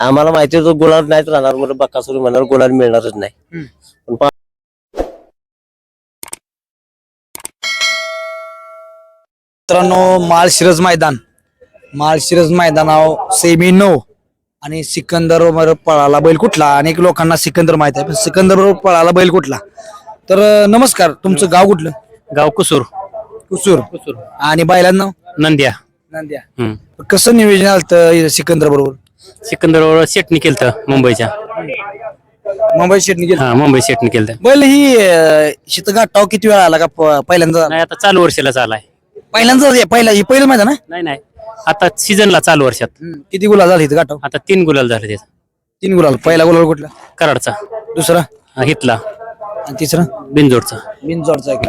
आम्हाला माहिती होतं गुलाब नाहीच राहणार म्हणून बक्कासुरी म्हणणार गुलाब मिळणारच नाही. पण पा- मित्रांनो माळशिरज मैदान. माळशिरज मैदानाव सेमी नऊ आणि सिकंदर बरोबर पळाला बैल कुठला? अनेक लोकांना सिकंदर माहीत आहे पण सिकंदर बरोबर पळाला बैल कुठला? तर अं, नमस्कार तुमचं गाव कुठलं? गाव कुसूर. कुसूर. आणि बैलांना नंद्या. नांद्या. कसं नियोजन आलं सिकंदर बरोबर? सिकंदर शेटणी केलत मुंबईच्या. मुंबई शेटणी गेलं हा मुंबई शेटणी केलत. बैल ही अं, शीतगाठाव किती वेळा आला का प- पहिल्यांदा? नाही आता चालू वर्षाला चालाय पहिल्यांदा हे पहिला ही पहिलं मैदान आहे? नाही नाही. आता सीझनला चालू वर्षात. किती गुलाल झाला इथं गाठाव आता तीन गुलाल झाले त्याचा तीन गुलाल. पहिला गुलाल कुठला? कराडचा. दुसरा? हा, हितला आणि तिसरा? बिनजोडचा बिनजोडचा एक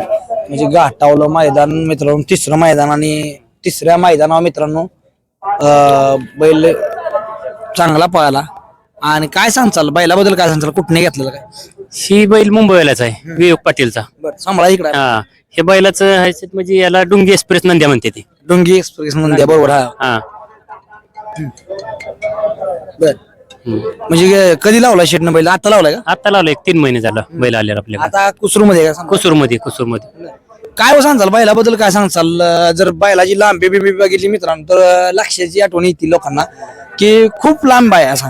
म्हणजे घाटावलं मैदान मित्रांनो तिसरं मैदान आणि तिसऱ्या मैदानावर मित्रांनो अं, बैल चांगला पळाला. आणि काय सांगचाल? बैलाबद्दल काय सांगचाल? कुठने घेतलेलं काय? ही बैल मुंबईलाच आहे विवेक पाटीलचा. बरं सांभाळा इकडे. हा हे बैलाचं ह्याच्यात म्हणजे याला डुंगी एक्सप्रेस नंद्या म्हणते ती. डोंगी एक्सप्रेस म्हणून बरोबर हा. हा. बर. हम्म. म्हणजे कधी लावला शेटनं बैल? आता लावलाय का? आता लावलं एक तीन महिने झालं बैल आल्यावर आपल्या आता कुसरू मध्ये का मध्ये कुसूरमध्ये काय हो सांगचाल बैलाबद्दल काय सांगचाल अं, जर बैलाची लांबी बिंबी बघितली मित्रांनो तर लक्षाची आठवण येते लोकांना की खूप लांब आहे असा.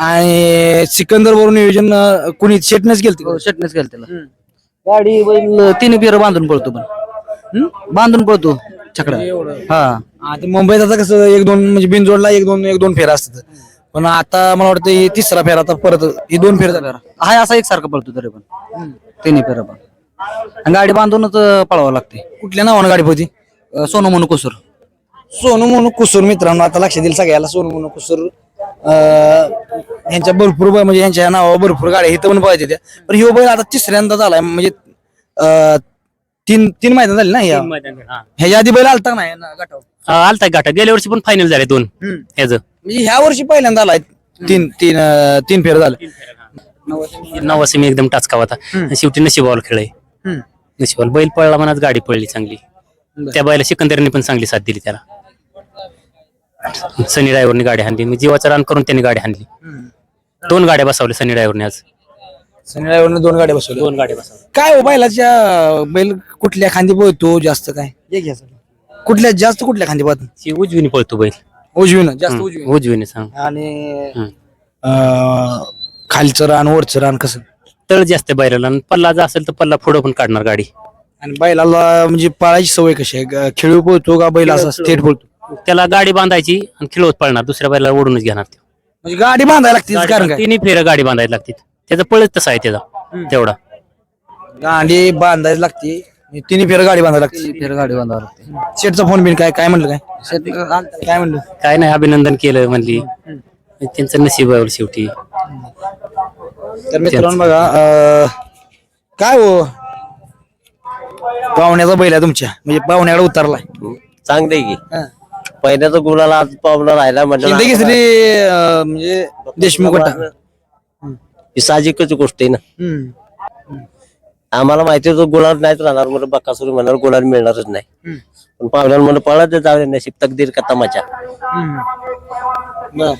आणि सिकंदर वरून नियोजन कुणी शेटनेच गेलते शेटनेच केलं त्याला गाडी बैल तिन्ही फेर बांधून पळतो पण? बांधून पळतो छकडा. हा. मुंबईत आता कसं एक दोन म्हणजे बिनजोडला एक दोन एक दोन फेरा असतात. पण आता मला वाटतं ही तिसरा फेरा आता परत ही दोन फेर झाला हाय असा एकसारखा पळतो तरी पण. तिन्ही फेर पण. गाडी बांधूनच पळावं लागते कुठल्या नावानं गाडी होती अं, सोनू म्हणून कुसूर. सोनू म्हणून कुसूर मित्रांनो आता लक्ष देईल सगळ्याला. सोनू म्हणून कुसूर अं, यांच्या भरपूर ब- म्हणजे यांच्या नावावर भरपूर गाड्या इथं पण पाहिजे त्या. पण ह्यो बैल आता तिसऱ्यांदा झालाय. म्हणजे अं, तीन तीन मैदान झाले ना या हा. ह्याच्या आधी बैल आलता नाही ना गटावर हा, आलता गाठा. गेल्या वर्षी पण फायनल झाले दोन. हम्म. ह्याच. म्हणजे ह्या वर्षी पहिल्यांदा आलाय. तीन तीन अं, तीन फेर झाले. नवासी मी एकदम टाचका होता आणि शेवटी नशिबावर खेळ नशिबाला बैल पळला मनात गाडी पळली चांगली. त्या बैला सिकंदरने पण चांगली साथ दिली त्याला. सनी ड्रायव्हरने गाडी हाणली. मी जीवाचं रान करून त्यांनी गाडी हाणली. दोन गाड्या बसवल्या सनी ड्रायव्हरने आज. सनी ड्रायव्हरने दोन गाड्या बसवल्या. दोन गाड्या बसवल्या. काय हो बैलाच्या बैल कुठल्या खांदी पळतो जास्त काय? कुठल्या जास्त कुठल्या खांदी पळतो? ती उजवीने पळतो बैल. उजवीनं जास्त उजवी उजवीने सांग. आणि हम्म. अं, खालचं रान वरचं रान कसं? तळ जास्त बैलाला. आणि पल्ला जर असेल तर पल्ला पुढं पण काढणार गाडी. आणि बैलाला म्हणजे पाळायची सवय कशी आहे? ग- खेळू पळतो का बैल असा थेट पळतो? त्याला गाडी बांधायची आणि खिळवत पळणार. दुसऱ्या बैला ओढूनच घेणार तो. म्हणजे गाडी बांधायला लागते त्याचं कारण काय? तिन्ही फेऱ्या गाडी बांधायला लागते त्याचा पळच तसा आहे त्याचा. तेवढा. गाडी बांधायला लागते. म्हणजे तिन्ही फेर गाडी बांधायला लागते. फेर गाडी बांधावं लागते. शेटचा फोन बिन काय काय म्हणलं काय? काय म्हणलं? काय नाही अभिनंदन केलं म्हणली. त्यांचं नशीब आहे शेवटी. तर मित्रांनो बघा अं, काय हो? पाहुण्याचा बैल आहे तुमच्या. म्हणजे पाहुण्याकडे उतरलाय. चांगले की. हा. पहिल्याचा गुलाला आज पावला राहिला म्हणजे म्हणजे देशमुख गटा. ही साहजिकच गोष्ट आहे ना. हम्म. आम्हाला माहिती होतं गुलाब नाहीच राहणार म्हणून बक्कासुरी म्हणणार गुलाब मिळणारच नाही. पण पाहुण्याला म्हणून पळत जाऊ नशीब तकदीर का तमाचा बर.